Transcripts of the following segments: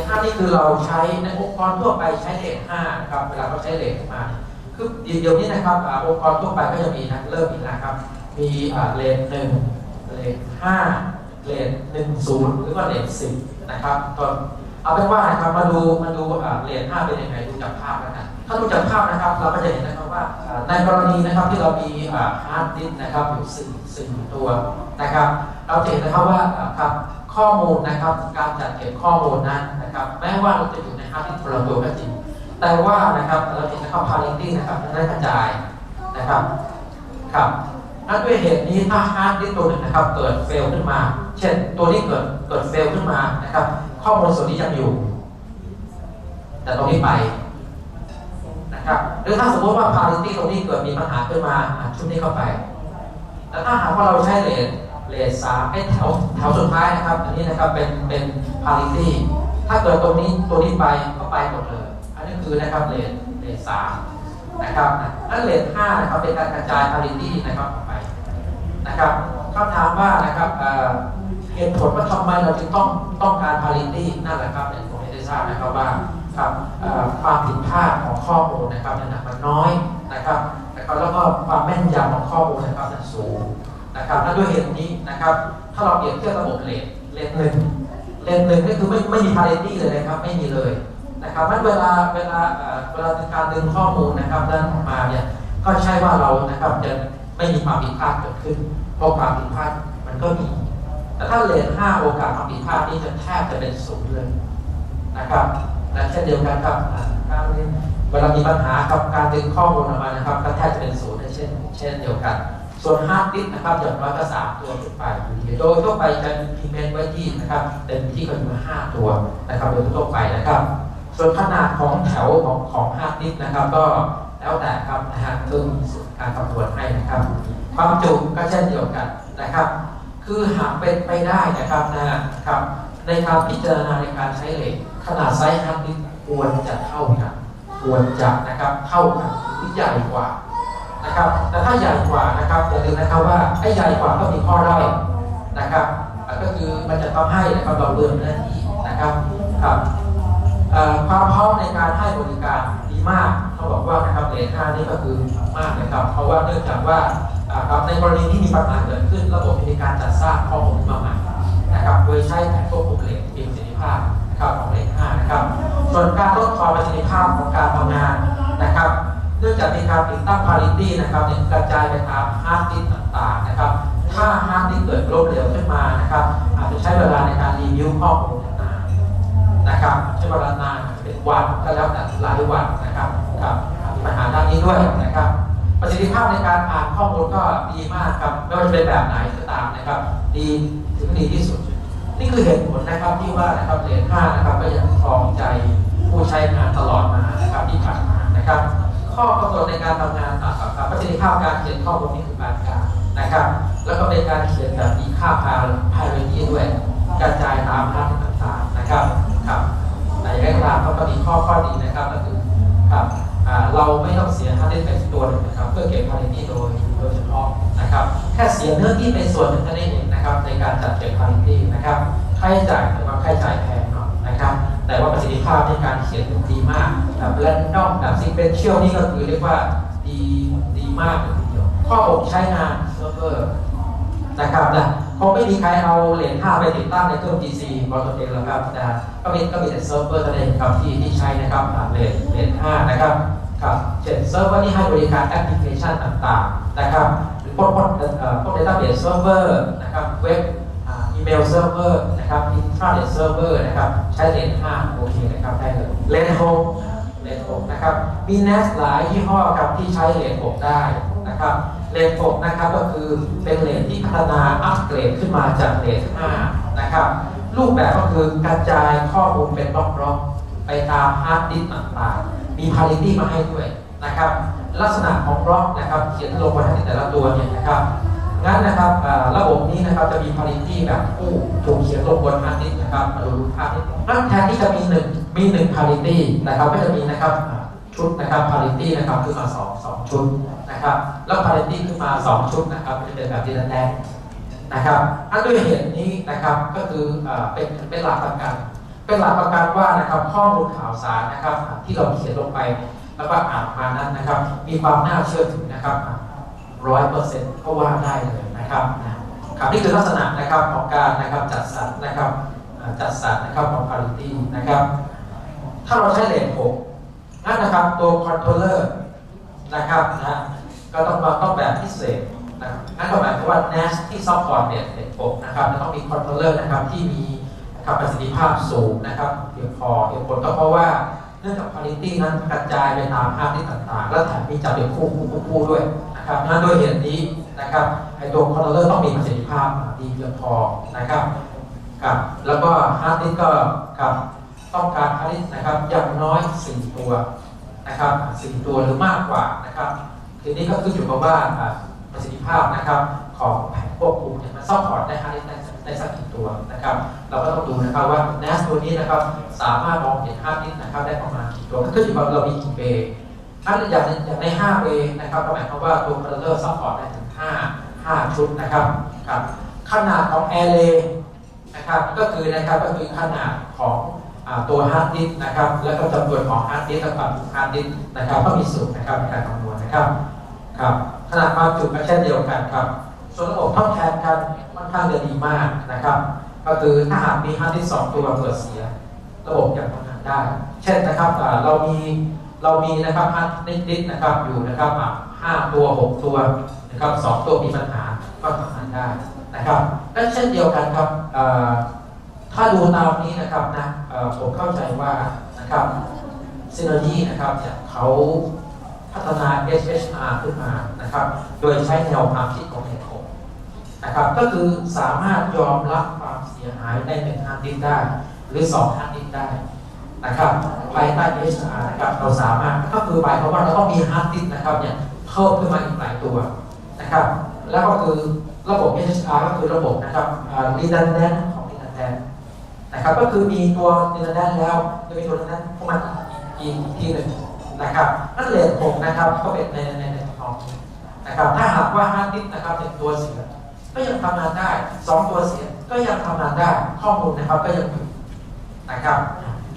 ทห้านี่คือเราใช้ในองค์กรทั่วไปใช้เลทห้าครับเวลาเขาใช้เลทมาคือเดี๋ยวนี้นะครับองค์กรทั่วไปก็จะมีนะเริ่มมีนะครับ มีเลทหนึ่งเลทห้าเลทหนึ่งศูนย์หรือว่าเลทสิบนะครับตอนเอาเป็นว่านะครับมาดูมาดูเลทห้าเป็นยังไงดูจากภาพแล้วกันถ้าดูจากภาพนะครับเราก็จะเห็นนะครับว่าในกรณีนะครับที่เรามีฮาร์ดดิสก์นะครับอยู่สี่สี่ตัวนะครับ เราจะเห็นนะครับว่าครับ ข้อมูลนะครับ การจัดเก็บข้อมูลนั้นนะครับ แม้ว่าเราจะอยู่ในฮาร์ดดิสก์คนละตัวก็จริงแต่ว่านะครับเราจะเห็นนะครับ parity นะครับมันได้กระจายนะครับครับนั่นด้วยเหตุนี้ถ้าฮาร์ดดิสก์ตัวหนึ่งนะครับ เกิดเฟลขึ้นมา เช่น ตัวนี้เกิดเกิดเฟลขึ้นมานะครับ ข้อมูลส่วนนี้ยังอยู่ แต่ตรงนี้ไปนะครับหรือถ้าสมมติว่า parity ตรงนี้เกิดมีปัญหาขึ้นมาอะชุดนี้เข้าไปแต่ถ้าหากว่าเราใช้เลท เลทสามไอ้แถวแถวสุดท้ายนะครับ อันนี้นะครับเป็นเป็น parity ถ้าเกิดตรงนี้ตัวนี้ไปก็ไปหมดเลย อันนี้คือนะครับเลทเลทสามนะครับนั่นเลทห้านะครับเป็นการกระจาย parity นะครับออกไปนะครับคำถามว่านะครับเหตุผลว่าทำไมเราจึงต้องต้องการ parity นั่นแหละครับอย่างที่ผมได้ทราบนะครับว่าครับความผิดพลาดของข้อมูลนะครับเนี่ยมันน้อยนะครับนะครับแล้วก็ความแม่นยำของข้อมูลนะครับมันสูง นะครับและด้วยเหตุนี้นะครับ ถ้าเราเปรียบเทียบระบบเลทเลทหนึ่งเลทหนึ่งก็คือไม่ไม่มีพาริตี้เลยนะครับไม่มีเลยนะครับนั้นเวลาเวลาเวลาการดึงข้อมูลนะครับนั้นออกมาเนี่ยก็ใช่ว่าเรานะครับจะไม่มีความผิดพลาดเกิดขึ้น เพราะความผิดพลาดมันก็มีแต่ถ้าเลทห้าโอกาสความผิดพลาดนี่จะแทบจะเป็นศูนย์เลยนะครับและเช่นเดียวกันครับการเวลามีปัญหากับการดึงข้อมูลออกมานะครับก็แทบจะเป็นศูนย์เช่น เช่นเดียวกัน ส่วนฮาร์ดดิสก์นะครับอย่างน้อยก็สามตัวขึ้นไปอยู่ดีโดยทั่วไปจะพิมพ์ไว้ที่นะครับเต็มที่ก็อยู่ห้าตัวนะครับโดยทั่วไปนะครับ ส่วนขนาดของแถวของของฮาร์ดดิสก์นะครับ ก็แล้วแต่ครับนะฮะซึ่งมีการคำนวณให้นะครับ ความจุก็เช่นเดียวกันนะครับ คือหากเป็นไปได้นะครับนะครับ ในการพิจารณาในการใช้เหล็กขนาดไซส์ฮาร์ดดิสก์ควรจะเท่ากันควรจะนะครับเท่ากันหรือใหญ่กว่า นะครับแต่ถ้าใหญ่กว่านะครับอย่าลืมนะครับว่าไอ้ใหญ่กว่าก็มีข้อด้อยนะครับก็คือมันจะทำให้นะครับเราเลื่อนหน้าที่นะครับครับความพร้อมในการให้บริการดีมากเขาบอกว่านะครับเลทห้านี่ก็คือมากนะครับ เพราะว่าเนื่องจากว่าครับในกรณีที่มีปัญหาเกิดขึ้น ระบบมีการจัดสร้างข้อมูลมาใหม่นะครับโดยใช้แผนควบคุมเลทที่มีประสิทธิภาพนะครับของเลทห้านะครับส่วนการลดความประสิทธิภาพของการทำงานนะครับ เนื่องจากมีการติดตั้ง parity นะครับกระจายไปตามฮาร์ดดิสก์ต่างๆนะครับ ถ้าฮาร์ดดิสก์เกิดล้มเหลวขึ้นมานะครับ อาจจะใช้เวลาในการรีวิวข้อมูลนานนะครับใช้เวลานานเป็นวันก็แล้วแต่หลายวันนะครับครับมีปัญหาด้านนี้ด้วยนะครับประสิทธิภาพในการอ่านข้อมูลก็ดีมากครับไม่ว่าจะเป็นแบบไหนก็ตามนะครับ ดีถึงดีที่สุด นี่คือเหตุผลนะครับที่ว่านะครับเหรียญห้านะครับก็ยังครองใจผู้ใช้งานตลอดมานะครับที่ผ่านมานะครับ ข้อกำหนดในการทำงานต่างกับประสิทธิภาพการเขียนข้อมูลนี่คือปานกลางนะครับ แล้วก็เป็นการเขียนแบบมีค่าพาพาเรนีด้วยกระจายตามภาพต่างๆนะครับครับแต่อย่างไรก็ตามก็มีข้อข้อดีนะครับก็คือครับเราไม่ต้องเสียค่าเล่นไปตัวหนึงนะครับเพื่อเก็บพาเรนีโดยโดยเฉพาะนะครับแค่เสียเนื้อที่เป็นส่วนหนึ่งเท่านั้นเองนะครับในการจัดเก็บพาเรนีนะครับค่าใช้จ่ายแต่ว่าค่าใช้จ่ายแพงหน่อยนะครับ แต่ว่าประสิทธิภาพในการเขียนดีมากแบบแรนดอมแบบซีเควนเชียลนี่ก็คือเรียกว่าดีดีมากเลยทีเดียวข้อบอกใช้งานเซิร์ฟเวอร์นะครับนะคงไม่มีใครเอาเหรียญ5ไปติดตั้งในเครื่อง PC บอลตัวเองหรอกครับนะก็มีก็มีแต่เซิร์ฟเวอร์เท่านั้นครับที่ที่ใช้นะครับเหรียญเหรียญ5นะครับครับเช่นเซิร์ฟเวอร์ที่ให้บริการแอปพลิเคชันต่างๆนะครับหรือพวกพวกเอ่อพวก database server นะครับเว็บ อีเมลเซิร์ฟเวอร์นะครับอินทราเน็ตเซิร์ฟเวอร์นะครับ ใช้เลน5โอเคนะครับ ได้เลยเลน6เลน6นะครับ มี NAS หลายยี่ห้อครับที่ใช้เลน6ได้นะครับ เลน6นะครับก็คือเป็นเลนที่พัฒนาอัปเกรดขึ้นมาจากเลน5นะครับ รูปแบบก็คือกระจายข้อมูลเป็นบล็อกๆ ไปตามฮาร์ดดิสก์ต่างๆ มี parity มาให้ด้วยนะครับ ลักษณะของบล็อกนะครับ เขียนลงบนฮาร์ดดิสก์แต่ละตัวเนี่ยนะครับ งั้นนะครับระบบนี้นะครับจะมี parity แบบคู่ถูกเขียนลงบนฮาร์ดดินะครับมาดูภาพนี้นั่นแทนที่จะมีหนึ่งมีหนึ่ง parity นะครับก็จะมีนะครับชุดนะครับ parity นะครับขึ้นมาสองสองชุดนะครับแล้ว parity ขึ้นมาสองชุดนะครับจะเป็นแบบที่แดงๆนะครับอันด้วยเหตุนี้นะครับก็คือเป็นเป็นหลักประกัน เป็นหลักประกันว่านะครับข้อมูลข่าวสารนะครับที่เราเขียนลงไป แล้วก็อ่านมานั้นนะครับ มีความน่าเชื่อถือนะครับ ร้อยเปอร์เซ็นต์ก็ว่าได้เลยนะครับนะครับนี่คือลักษณะนะครับของการนะครับจัดสรรนะครับจัดสรรนะครับของ quality นะครับ ถ้าเราใช้เลนหกนั่นนะครับตัวคอนโทรลเลอร์นะครับนะก็ต้องมาต้องแบบพิเศษนะนั่นก็หมายความว่า NAS ที่ซัพพอร์ตเนี่ยเลนหกนะครับจะต้องมีคอนโทรลเลอร์นะครับที่มีครับประสิทธิภาพสูงนะครับเพียงพอเหตุผลก็เพราะว่าเนื่องจากคุณภาพนั้นกระจายไปตามภาพที่ต่างๆ และแถมมีจับเป็นคู่คู่คู่ด้วย นะครับนั่นด้วยเหตุนี้นะครับไอตัวคอนโทรลเลอร์ต้องมีประสิทธิภาพดีเพียงพอนะครับครับแล้วก็ฮาร์ดดิสก์ก็ครับต้องการผลิตนะครับอย่างน้อย4ตัวนะครับ4ตัวหรือมากกว่านะครับทีนี้ก็ขึ้นอยู่กับว่าประสิทธิภาพนะครับของแผงควบคุมเนี่ยมันซัพพอร์ตได้ฮาร์ดดิสก์ได้ได้สักกี่ตัวนะครับ เราก็ต้องดูนะครับว่า NAS ตัวนี้นะครับสามารถมองเห็นฮาร์ดดิสก์นะครับได้ประมาณกี่ตัวก็ขึ้นอยู่กับเรามีกี่เบย์ ถ้าอย่างในอย่างใน5เบย์นะครับก็หมายความว่าตัวคอนโทรลเลอร์ซัพพอร์ตได้ถึง 5 5 ชุดนะครับครับขนาดของแอร์เรย์นะครับก็คือนะครับก็คือขนาดของอตัวฮาร์ดดิสนะครับแล้วก็จำนวนของฮาร์ดดิสก์กับความจุฮาร์ดดิสนะครับก็มีสูตรนะครับในการคำนวณนะครับครับขนาดความจุก็เช่นเดียวกันครับ ส่วนระบบทดแทนกันค่อนข้างจะดีมากนะครับก็คือถ้าหากมีฮาร์ดดิสสองตัวเกิดเสีย ระบบยังทำงานได้ เช่นนะครับเรามี เรามีนะครับฮาดดิสก์นะครับอยู่นะครับห้าตัวหกตัวนะครับสองตัวมีปัญหาก็ทำงานได้นะครับและเช่นเดียวกันครับถ้าดูตามนี้นะครับนะผมเข้าใจว่านะครับซินจีนะครับเนี่ยเขาพัฒนา SHR ขึ้นมานะครับ โดยใช้แนวความคิดของเหตุผลนะครับ ก็คือสามารถยอมรับความเสียหายในหนึ่งฮาร์ดดิสก์ได้ หรือสองฮาร์ดดิสก์ได้ นะครับภายใต้ SHR นะครับเราสามารถก็คือหมายความว่าเราต้องมีฮาร์ดดิสนะครับเนี่ยเพิ่มขึ้นมาอีกหลายตัวนะครับแล้วก็คือระบบ SHR ก็คือระบบนะครับอ่า redundant ของ redundant นะครับก็คือมีตัวนิลดันแล้วจะมีตัวนั้นพวกมันอีกอีกทีหนึ่งนะครับนั่นเลนผมนะครับก็เป็นในในในของนะครับถ้าหากว่าฮาร์ดดิสนะครับหนึ่งตัวเสียก็ยังทำงานได้สองตัวเสียก็ยังทำงานได้ข้อมูลนะครับก็ยังอยู่นะครับ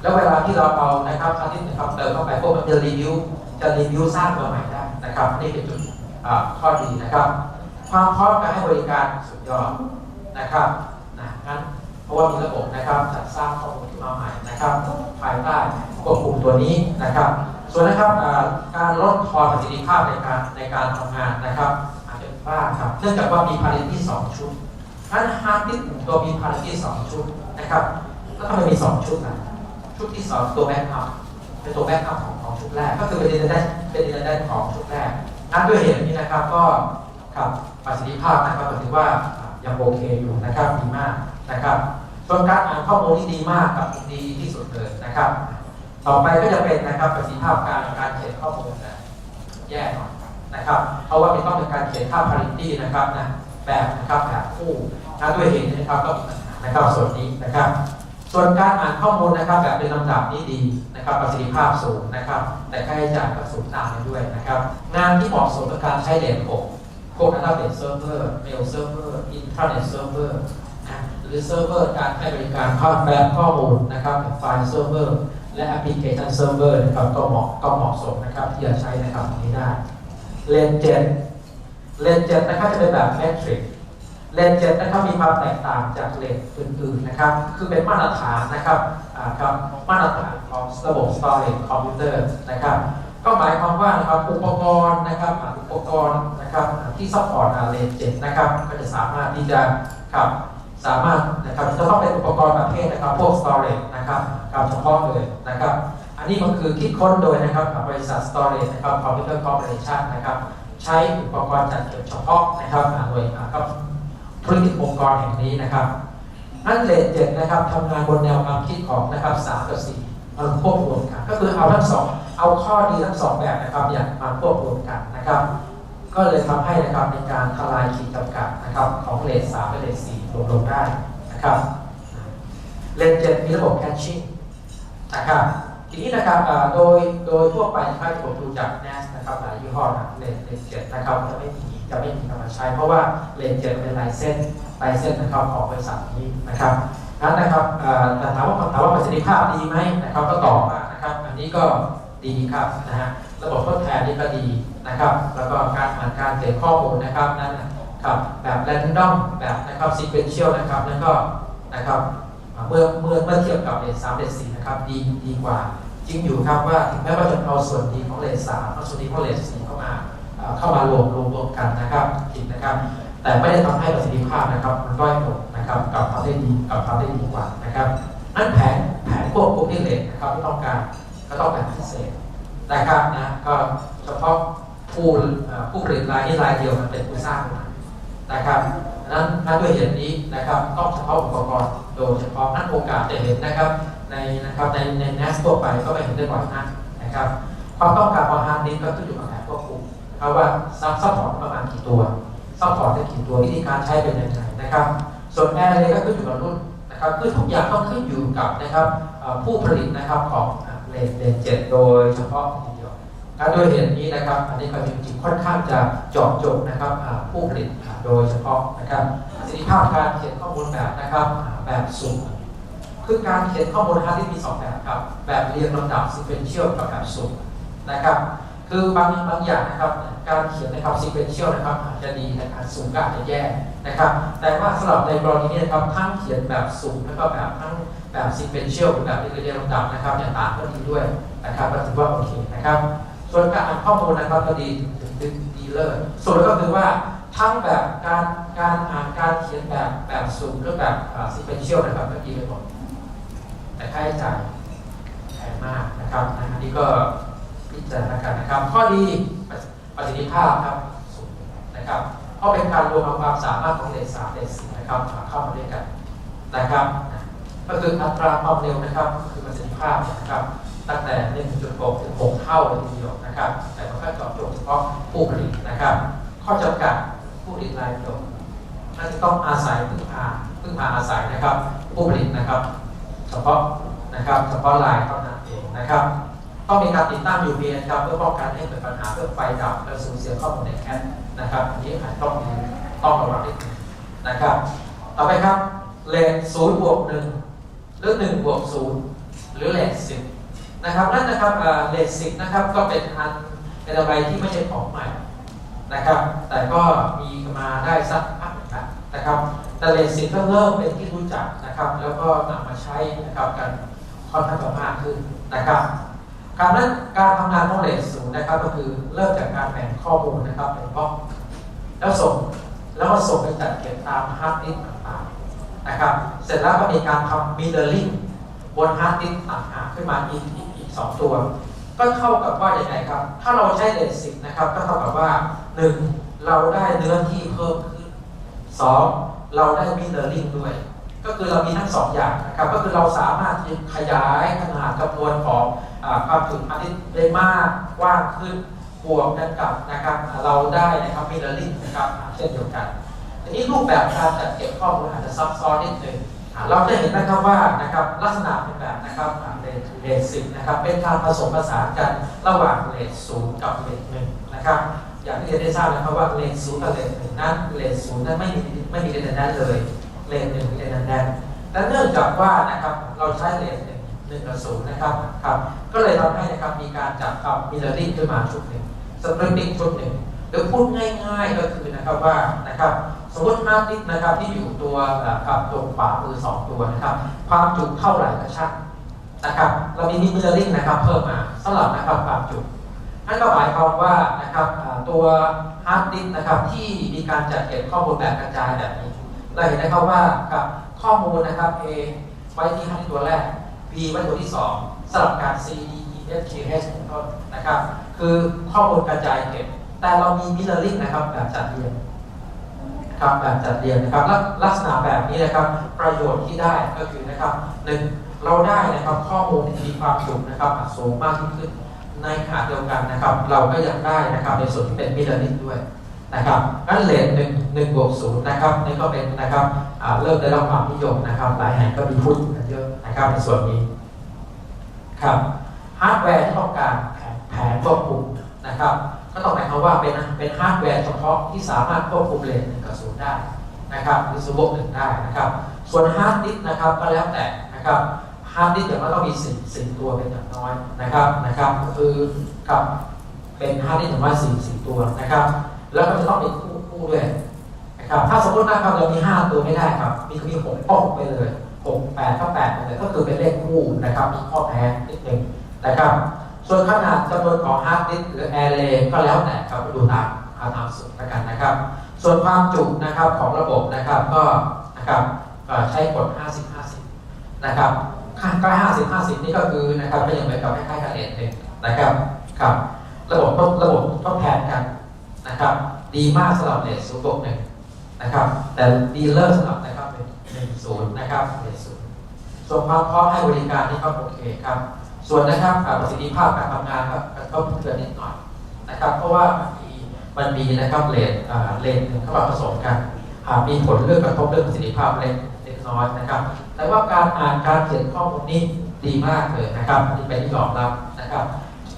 แล้วเวลาที่เราเอานะครับฮาร์ดดิกนะครับเติมเข้าไปพวกมันจะรีวิวจะรีวิวสร้างตัวใหม่ได้นะครับนี่เป็นจุดข้อดีนะครับ ความพร้อมการให้บริการสุดยอดนะครับนะงั้นเพราะว่ามีระบบนะครับจัดสร้างข้อมูลขึ้นมาใหม่นะครับภายใต้ควบคุมตัวนี้นะครับ ส่วนนะครับการลดทอนประสิทธิภาพในการในการทำงานนะครับอาจจะบ้างครับเนื่องจากว่ามีพาริตี้สองชุดนั้นฮาร์ดดิสก์ตัวมีพาริตี้สองชุดนะครับแล้วทำไมมีสองชุดล่ะ ชุดที่สองตัวแบ็กอัพเป็นตัวแบ็กอัพของของชุดแรก ก็คือเป็นดินแดนเป็นดินแดนของชุดแรกนั้นด้วยเหตุนี้นะครับก็ครับประสิทธิภาพนะครับถือว่ายังโอเคอยู่นะครับดีมากนะครับส่วนการอ่านข้อมูลที่ดีมากกับดีที่สุดเลยนะครับ ต่อไปก็จะเป็นนะครับประสิทธิภาพการการเขียนข้อมูลนะแย่หน่อยนะครับเพราะว่ามันต้องเป็นการเขียนค่า parity นะครับนะแบบนะครับแบบคู่นะด้วยเหตุนี้นะครับก็มีปัญหานะครับส่วนนี้นะครับ ส่วนการอ่านข้อมูลนะครับแบบเป็นลำดับนี้ดีนะครับประสิทธิภาพสูงนะครับ แต่ค่าใช้จ่ายก็สูงตามไปด้วยนะครับ งานที่เหมาะสมกับการใช้เดท6พวก database server mail server intranet server นะหรือเซิร์ฟเวอร์การให้บริการภาพแบบข้อมูลนะครับไฟล์เซิร์ฟเวอร์และแอปพลิเคชันเซิร์ฟเวอร์นะครับก็เหมาะก็เหมาะสมนะครับที่จะใช้นะครับตรงนี้ได้เลนเจ็ดเลนเจ็ดนะครับจะเป็นแบบแมทริก เลนเจ็ดนะครับมีความแตกต่างจากเลนอื่นๆนะครับ คือเป็นมาตรฐานนะครับครับมาตรฐานของระบบ storage คอมพิวเตอร์นะครับ ก็หมายความว่านะครับอุปกรณ์นะครับอุปกรณ์นะครับที่ซัพพอร์ตเลนเจ็ดนะครับก็จะสามารถที่จะครับสามารถนะครับจะต้องเป็นอุปกรณ์ประเภทนะครับ พวก storage นะครับกับเฉพาะเลยนะครับ อันนี้มันคือคิดค้นโดยนะครับบริษัท storage นะครับ computer corporation นะครับ ใช้อุปกรณ์จัดเก็บเฉพาะนะครับอ่าโดยอ่ากับ ธุรกิจองค์กรแห่งนี้นะครับนั่นเลทเจ็ดนะครับทำงานบนแนวความคิดของนะครับสามกับสี่มันควบรวมกันก็คือเอาทั้งสองเอาข้อดีทั้งสองแบบนะครับอย่างมาควบรวมกันนะครับ ก็เลยทำให้นะครับในการทลายขีดจำกัดนะครับของเลน3และเลน4ลงลงได้นะครับเลน7มีระบบแคชชิ่งนะครับทีนี้นะครับโดยโดยทั่วไปนะครับผมดูจาก NAS นะครับหลายยี่ห้อนะเลนเลน7นะครับจะไม่มีจะไม่มีนำมาใช้ เพราะว่าเลน7เป็นลายเส้นลายเส้นนะครับของบริษัทนี้นะครับนั้นนะครับแต่ถามว่าถามว่าประสิทธิภาพดีไหมนะครับก็ตอบว่านะครับ อันนี้ก็ดีครับนะฮะระบบทดแทนนี่ก็ดีนะครับ แล้วก็การอ่านการเก็บข้อมูลนะครับนั้นนะครับแบบแรนดอมแบบนะครับซีเควนเชียลนะครับนั่นก็นะครับเมื่อเมื่อเมื่อเทียบกับเลทสามเลทสี่นะครับดีดีกว่า จริงอยู่ครับว่าถึงแม้ว่าจะเอาส่วนดีของเลทสามเอาส่วนดีของเลทสี่เข้ามาเข้ามารวมรวมรวมกันนะครับจริงนะครับ แต่ไม่ได้ทำให้ประสิทธิภาพนะครับมันด้อยลงนะครับกลับทำได้ดีกลับทำได้ดีกว่านะครับนั่นแผนแผนควบคุมที่เลทนะครับที่ต้องการก็ต้องการพิเศษนะครับนะก็เฉพาะผู้ผู้ผลิตรายนี้รายเดียวมันเป็นผู้สร้างนมานะครับนั้นถ้าด้วยเหตุนี้นะครับต้องเฉพาะอุปกรณ์โดยเฉพาะนั้นโอกาสจะเห็นนะครับ ในนะครับในในแนสทั่วไปก็ไม่เห็นได้บ่อยนักนะครับความต้องการของฮาร์ดดิสก็ขึ้นอยู่กับแผนควบคุมนะครับว่าซับซัพพอร์ตประมาณกี่ตัวซัพพอร์ตได้กี่ตัววิธีการใช้เป็นยังไงนะครับ ส่วนแอร์เลยก็ขึ้นอยู่กับรุ่นนะครับคือทุกอย่างต้องขึ้นอยู่กับนะครับผู้ผลิตนะครับของเลนเลนเจ็ดโดยเฉพาะทีเดียวการโดยเหตุนี้นะครับ อันนี้ก็จริงๆค่อนข้างจะเจาะจงนะครับผู้ผลิตโดยเฉพาะนะครับประสิทธิภาพการเขียนข้อมูลแบบนะครับแบบสุ่ม คือการเขียนข้อมูลฮาร์ดดิสก์มีสองแบบครับ แบบเรียงลำดับ sequential กับแบบสุ่มนะครับ คือบางบางอย่างนะครับ การเขียนนะครับ sequential นะครับอาจจะดีแต่การสุ่มก็อาจจะแย่นะครับ แต่ว่าสำหรับในกรณีนี้นะครับทั้งเขียนแบบสุ่มแล้วก็แบบทั้งแบบ sequential หรือแบบเรียงลำดับนะครับเนี่ยต่างก็ดีด้วยนะครับก็ถือว่าโอเคนะครับ ส่วนการอ่านข้อมูลนะครับก็ดีถึงดีเลิศส่วนก็คือว่าทั้งแบบการการอ่านการเขียนแบบแบบสุ่มหรือแบบ sequential นะครับก็ดีไปหมด แต่ค่าใช้จ่ายแพงมากนะครับอันนี้ก็พิจารณากันนะครับ ข้อดีประสิทธิภาพครับสูงนะครับเพราะเป็นการรวมเอาความสามารถของเลสสามเลสสี่นะครับมาเข้ามาด้วยกันนะครับ ก็คืออัตราความเร็วนะครับคือประสิทธิภาพนะครับตั้งแต่ 1.6 ถึง 6 เท่าเลยทีเดียวนะครับ แต่มันก็ตอบโจทย์เฉพาะผู้ผลิตนะครับ ข้อจำกัดผู้ผลิตรายเดียวน่าจะต้องอาศัยพึ่งพาพึ่งพาอาศัยนะครับ ผู้ผลิตนะครับ เฉพาะนะครับเฉพาะรายเท่านั้นเองนะครับต้องมีการติดตั้ง UPS ครับเพื่อป้องกันให้เกิดปัญหาเรื่องไฟดับและสูญเสียข้อมูลในแคชนะครับอันนี้อาจต้องมีต้องระวังนิดนึงนะครับ ต่อไปครับเลทศูนย์บวกหนึ่งหรือหนึ่งบวกศูนย์หรือเลทสิบนะครับนั่นนะครับเออเลทสิบนะครับก็เป็นอันเป็นอะไรที่ไม่ใช่ของใหม่นะครับ แต่ก็มีมาได้สักพักนะครับ แต่เลทสิบก็เริ่มเป็นที่รู้จักนะครับ แล้วก็นำมาใช้นะครับกันค่อนข้างจะมากขึ้นนะครับการนั้นการทำงานของเลสศูนย์นะครับ ก็คือเริ่มจากการแบ่งข้อมูลนะครับเป็นบล็อกแล้วส่งแล้วก็ส่งไปจัดเก็บตามฮาร์ดดิสก์ต่างๆนะครับ เสร็จแล้วก็มีการทำมิเดอร์ลิงบนฮาร์ดดิสก์ต่างหากขึ้นมาอีกอีกสองตัวก็เท่ากับว่าอย่างไรครับ ถ้าเราใช้เลสสิบนะครับ ก็เท่ากับว่าหนึ่งเราได้เนื้อที่เพิ่มขึ้นสอง เราได้มิเดอร์ลิงด้วย ก็คือเรามีทั้งสองอย่างนะครับ ก็คือเราสามารถที่ขยายขนาดจำนวนของอาความจุฮาร์ดดิสก์ได้มากกว้างขึ้นบวกกันกับนะครับ เราได้นะครับมิเรอร์ลิงนะครับเช่นเดียวกันทีนี้รูปแบบการจัดเก็บข้อมูลอาจจะซับซ้อนนิดหนึ่งเราจะเห็นนะครับว่านะครับลักษณะเป็นแบบนะครับเลทเลทสิบนะครับเป็นการผสมผสานกันระหว่างเลทศูนย์กับเลทหนึ่งนะครับ อย่างที่เรียนได้ทราบนะครับว่าเลทศูนย์กับเลทหนึ่งนั้นเลทศูนย์นั้นไม่มีไม่มีเลทนั้นเลยเลนหนึ่งเลนนั้นแน่และเนื่องจากว่านะครับเราใช้เลนหนึ่งหนึ่งกับศูนย์นะครับครับ ก็เลยทำให้นะครับมีการจัดทำมิเลอริ่งขึ้นมาชุดหนึ่งสปริงติ้งชุดหนึ่งหรือพูดง่าย ๆก็คือนะครับว่านะครับสมมติฮาร์ดดิสนะครับที่อยู่ตัวกับตรงขวามือสองตัวนะครับ ความจุเท่าไหร่ก็ช่างนะครับ เรามีมิเลอริ่งนะครับ เพิ่มมาสำหรับนะครับความจุ นั่นก็หมายความว่านะครับตัวฮาร์ดดิสก์นะครับที่มีการจัดเก็บข้อมูลแบบกระจายแบบนี้เราเห็นนะครับว่ากับข้อมูลนะครับ A ไว้ที่ฮาร์ดดิสก์ตัวแรก B ไว้ตัวที่ 2สลับการ C D E F G H เป็นต้นนะครับ คือข้อมูลกระจายเก็บ แต่เรามี mirroring นะครับแบบจัดเรียงครับแบบจัดเรียงนะครับลักลักษณะแบบนี้นะครับ ประโยชน์ที่ได้ก็คือนะครับหนึ่งเราได้นะครับข้อมูลที่มีความจุนะครับสูงมากยิ่งขึ้น ในขณะเดียวกันนะครับ เราก็ยังได้นะครับในส่วนที่เป็น mirroring ด้วยนะครับงั้นเลทหนึ่งหนึ่งบวกศูนย์นะครับนี่ก็เป็นนะครับเริ่มได้รับความนิยมนะครับหลายแห่งก็มีพูดกันเยอะนะครับในส่วนนี้ครับฮาร์ดแวร์ที่ต้องการแผนแผนควบคุมนะครับ ก็ต้องหมายความว่าเป็นเป็นฮาร์ดแวร์เฉพาะที่สามารถควบคุมเลทหนึ่งกับศูนย์ได้นะครับหรือศูนย์บวกหนึ่งได้นะครับ ส่วนฮาร์ดดิสก์นะครับก็แล้วแต่นะครับ ฮาร์ดดิสก์อย่าต้องมีสี่สี่ตัวเป็นอย่างน้อยนะครับนะครับคือกับเป็นฮาร์ดดิสก์อย่างน้อยสี่สี่ตัวนะครับ แล้วก็จะต้องมีคู่คู่ด้วยนะครับถ้าสมมตินะครับเรามีห้าตัวไม่ได้ครับ มีมีหกก็หกไปเลยหกแปดก็แปดไปเลยก็คือเป็นเลขคู่นะครับมีข้อแพ้นิดหนึ่งนะครับส่วนขนาดจำนวนของฮาร์ดดิสก์หรือแอร์เรย์ก็แล้วแต่ครับดูตามหาตามสูตรแล้วกันนะครับ ส่วนความจุนะครับของระบบนะครับก็นะครับใช้กฎ 50 50 นะครับ ค่าก็50 50นี่ก็คือนะครับก็ยังเหมือนกับคล้ายๆกับเลนหนึ่งนะครับครับ ระบบต้นระบบทดแทนกันนะครับ ดีมากสำหรับเลนศูนย์บวกหนึ่งนะครับ แต่ดีเลิศสำหรับนะครับเป็นหนึ่งศูนย์นะครับเลนศูนย์ส่วนความพร้อมให้บริการนี่ก็โอเคครับ ส่วนนะครับประสิทธิภาพการทำงานครับก็เกินนิดหน่อยนะครับ เพราะว่ามันมีมันมีนะครับเลนอ่าเลนหนึ่งเข้ามาผสมกันหากมีผลเรื่องกระทบเรื่องประสิทธิภาพเล็กเล็ก น้อยนะครับ แต่ว่าการอ่านการเขียนข้อมูลนี่ดีมากเลยนะครับอันนี่เป็นที่ยอมรับนะครับ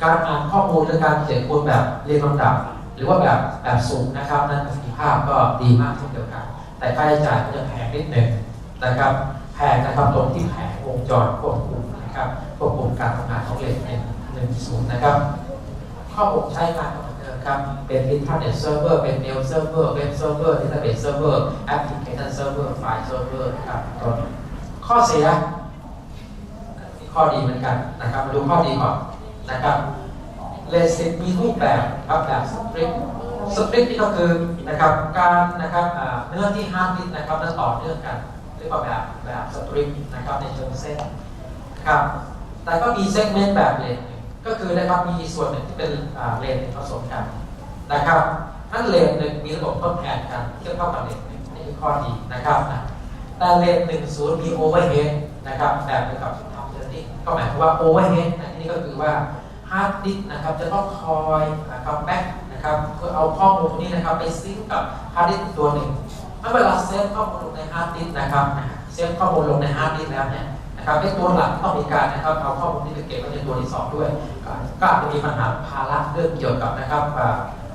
การอ่านข้อมูลและการเขียนข้อมูลแบบเรียงลำดับ หรือว่าแบบแบบสูงนะครับนั้นประสิทธิภาพก็ดีมากเช่นเดียวกัน แต่ค่าใช้จ่ายก็จะแพงนิดหนึ่งนะครับแพงนะครับตรงที่แผงวงจรควบคุมนะครับควบคุมการทำงานของเลนหนึ่งหนึ่งศูนย์นะครับ ข้อผมใช้งานเหมือนเดิมครับเป็นอินเทอร์เน็ตเซิร์ฟเวอร์เป็นเมลเซิร์ฟเวอร์เว็บเซิร์ฟเวอร์ดัตเตอร์เบสเซิร์ฟเวอร์แอปพลิเนเซิร์ฟเวอร์ไฟล์เซิร์ฟเวอร์นะครับต้นข้อเสีย ข้อดีเหมือนกันนะครับดูข้อดีก่อนนะครับเลสิกมีรูปแบบครับแบบสตริกสตริกนี่ก็คือนะครับการนะครับเนื้อที่ฮาร์ดดิสนะครับแล้วต่อเนื่องกันเรียกว่าแบบแบบสตริกนะครับในเชิงเส้นนะครับแต่ก็มีเซกเมนต์แบบเลนก็คือนะครับมีส่วนหนึ่งที่เป็นเลนผสมกันนะครับนั่นเลนหนึ่งมีระบบทดแทนกันเทียบเท่ากับเลนหนึ่ง คือข้อดีนะครับนะแต่เลนหนึ่งศูนย์มีโอเวอร์เฮดนะครับแบบเดียวกับทำเจอร์นี่ก็หมายความว่าโอเวอร์เฮดในที่นี้ก็คือว่าฮาร์ดดิสก์นะครับจะต้องคอยนะครับแบ็กนะครับเพื่อเอาข้อมูลนี้นะครับไปซิงก์กับฮาร์ดดิสก์ตัวหนึ่งเมื่อเวลาเซฟข้อมูลลงในฮาร์ดดิสก์นะครับเซฟข้อมูลลงในฮาร์ดดิสก์แล้วเนี่ยนะครับในตัวหลักต้องมีการนะครับเอาข้อมูลที่ไปเก็บไว้ในตัวที่สองด้วยก็อาจจะมีปัญหาภาระเรื่องเกี่ยวกับนะครับ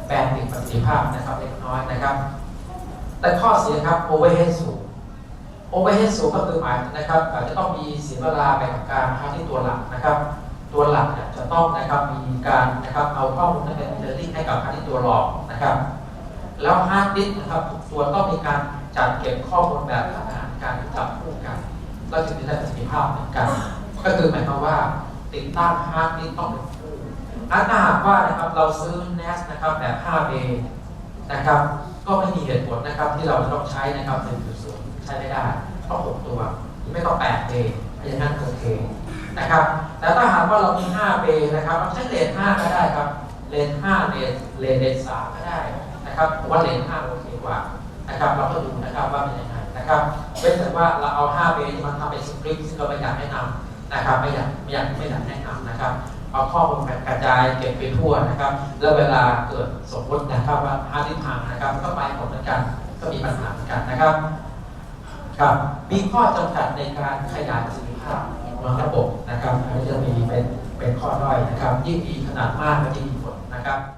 แบนด์วิดต์ประสิทธิภาพนะครับเล็กน้อยนะครับ แต่ข้อเสียครับโอเวอร์เฮดสูงโอเวอร์เฮดสูงก็คือหมายนะครับอาจจะต้องมีเสียเวลาไปกับการหาที่ตัวหลักนะครับ ตัวหลักเนี่ยจะต้องนะครับมีการนะครับเอาข้อมูลนั้นเป็นเดลิงให้กับหาที่ตัวรองนะครับ แล้วฮาร์ดดิสนะครับทุกตัวต้องมีการจัดเก็บข้อมูลแบบขนาดการจับคู่กันเราจึงจะได้ประสิทธิภาพเหมือนกัน ก็คือหมายความว่าติดตั้งฮาร์ดดิสต้องเป็นคู่ถ้าหากว่านะครับเราซื้อ NAS นะครับแบบ 5B นะครับ ก็ไม่มีเหตุผลนะครับ ที่เราจะต้องใช้นะครับ1.0ใช้ไม่ได้ต้อง6ตัวหรือไม่ก็ 8B อย่างนั้นโอเคนะครับ แต่ถ้าหากว่าเรามี 5B นะครับเราใช้เลน5ก็ได้ครับเลน5เลนเลนเลน3ก็ได้นะครับผมว่าเลน5โอเคกว่านะครับเราก็ดูนะครับว่าเป็นยังไงนะครับเว้นแต่ว่าเราเอา 5B ที่มันทำเป็นสคริปต์ซึ่งเราไม่อยากแนะนำนะครับไม่อยากไม่อยากไม่อยากแนะนำนะครับ เอาข้อมูลกระจายเก็บไปทั่วนะครับ แล้วเวลาเกิดสมมตินะครับว่าฮาร์ดดิสก์พังนะครับ ก็ไปหมดเหมือนกันก็มีปัญหาเหมือนกันนะครับครับมีข้อจำกัดในการขยายประสิทธิภาพของระบบนะครับอันนี้จะมีเป็นเป็นข้อด้อยนะครับยิ่งมีขนาดมากก็ยิ่งมีผลนะครับ